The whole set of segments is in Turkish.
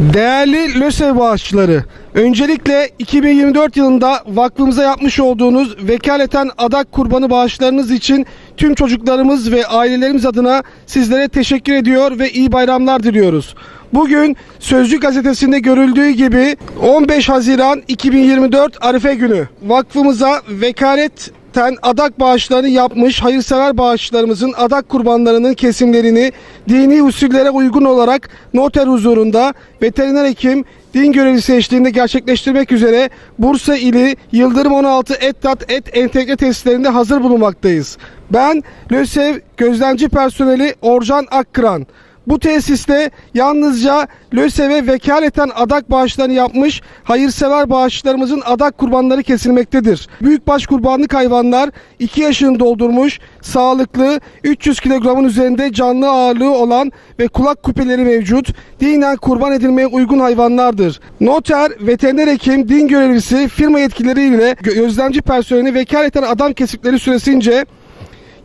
Değerli LÖSEV bağışçıları, öncelikle 2024 yılında vakfımıza yapmış olduğunuz vekaleten adak kurbanı bağışlarınız için tüm çocuklarımız ve ailelerimiz adına sizlere teşekkür ediyor ve iyi bayramlar diliyoruz. Bugün Sözcü gazetesinde görüldüğü gibi 15 Haziran 2024 Arife günü vakfımıza vekalet ten adak bağışlarını yapmış hayırsever bağışçılarımızın adak kurbanlarının kesimlerini dini usullere uygun olarak noter huzurunda veteriner hekim din görevlisi eşliğinde gerçekleştirmek üzere Bursa ili Yıldırım 16 Ettat Et Entegre tesislerinde hazır bulunmaktayız. Ben LÖSEV gözlemci personeli Orcan Akkıran. Bu tesiste yalnızca LÖSEV'e vekaleten adak bağışlarını yapmış hayırsever bağışçılarımızın adak kurbanları kesilmektedir. Büyükbaş kurbanlık hayvanlar 2 yaşını doldurmuş, sağlıklı, 300 kilogramın üzerinde canlı ağırlığı olan ve kulak küpeleri mevcut, dinen kurban edilmeye uygun hayvanlardır. Noter, veteriner hekim, din görevlisi, firma yetkilileriyle gö- gözlemci personeli vekaleten adam kesipleri süresince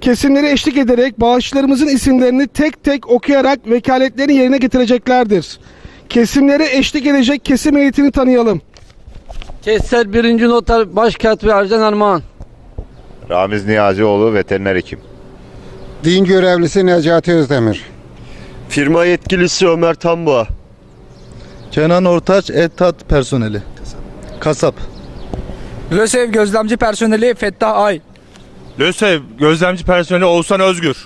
kesimleri eşlik ederek bağışçılarımızın isimlerini tek tek okuyarak vekaletlerini yerine getireceklerdir. Kesimlere eşlik edecek kesim heyetini tanıyalım. Kesser 1. Noter Başkatibi Ercan Armağan. Ramiz Niyazioğlu veteriner hekim. Din görevlisi Necati Özdemir. Firma yetkilisi Ömer Tamboğa. Kenan Ortaç Ettat personeli. Kasap. LÖSEV gözlemci personeli Fettah Ay. LÖSEV gözlemci personeli Oğuzhan Özgür.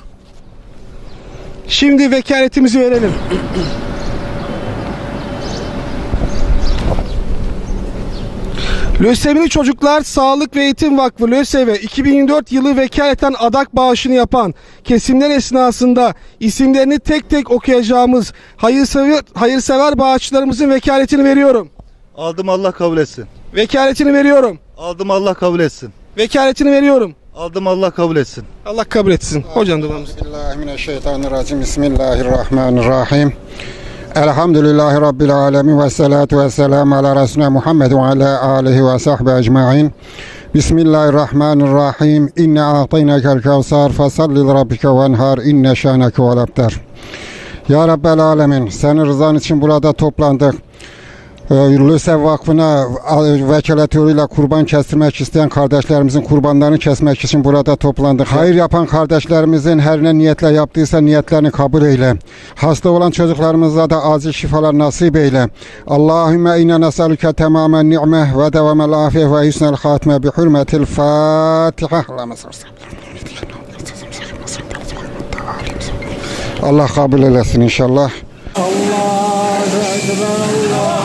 Şimdi vekaletimizi verelim. Lösemili Çocuklar Sağlık ve Eğitim Vakfı LÖSEV'e 2024 yılı vekaleten adak bağışını yapan kesimler esnasında isimlerini tek tek okuyacağımız hayırsever, hayırsever bağışçılarımızın vekaletini veriyorum. Aldım Allah kabul etsin. Vekaletini veriyorum. Aldım Allah kabul etsin. Vekaletini veriyorum. Aldım Allah kabul etsin. Allah kabul etsin. Hocam edin. Bismillahirrahmanirrahim. Bismillahirrahmanirrahim. Elhamdülillahi Rabbil alemin ve salatu ve selamu ala Resulüne Muhammed ve ala alihi ve sahbihi ecma'in. Bismillahirrahmanirrahim. İnne a'taynakel kevsar fesalli li rabbike venhar inne şaneke vel abtar. Ya Rabbel Alemin, senin rızan için burada toplandık. Ee, Lüsev Vakfı'na e, vekaletörüyle kurban kestirmek isteyen kardeşlerimizin kurbanlarını kesmek için burada toplandık. Hayır yapan kardeşlerimizin her ne niyetle yaptıysa niyetlerini kabul eyle. Hasta olan çocuklarımıza da acil şifalar nasip eyle. Allahümme inne nesalüke temamen ni'me ve devamel afiye ve hüsnel hatme bi hürmetil Fatiha. Allah kabul eylesin inşallah. Allahu Ekber,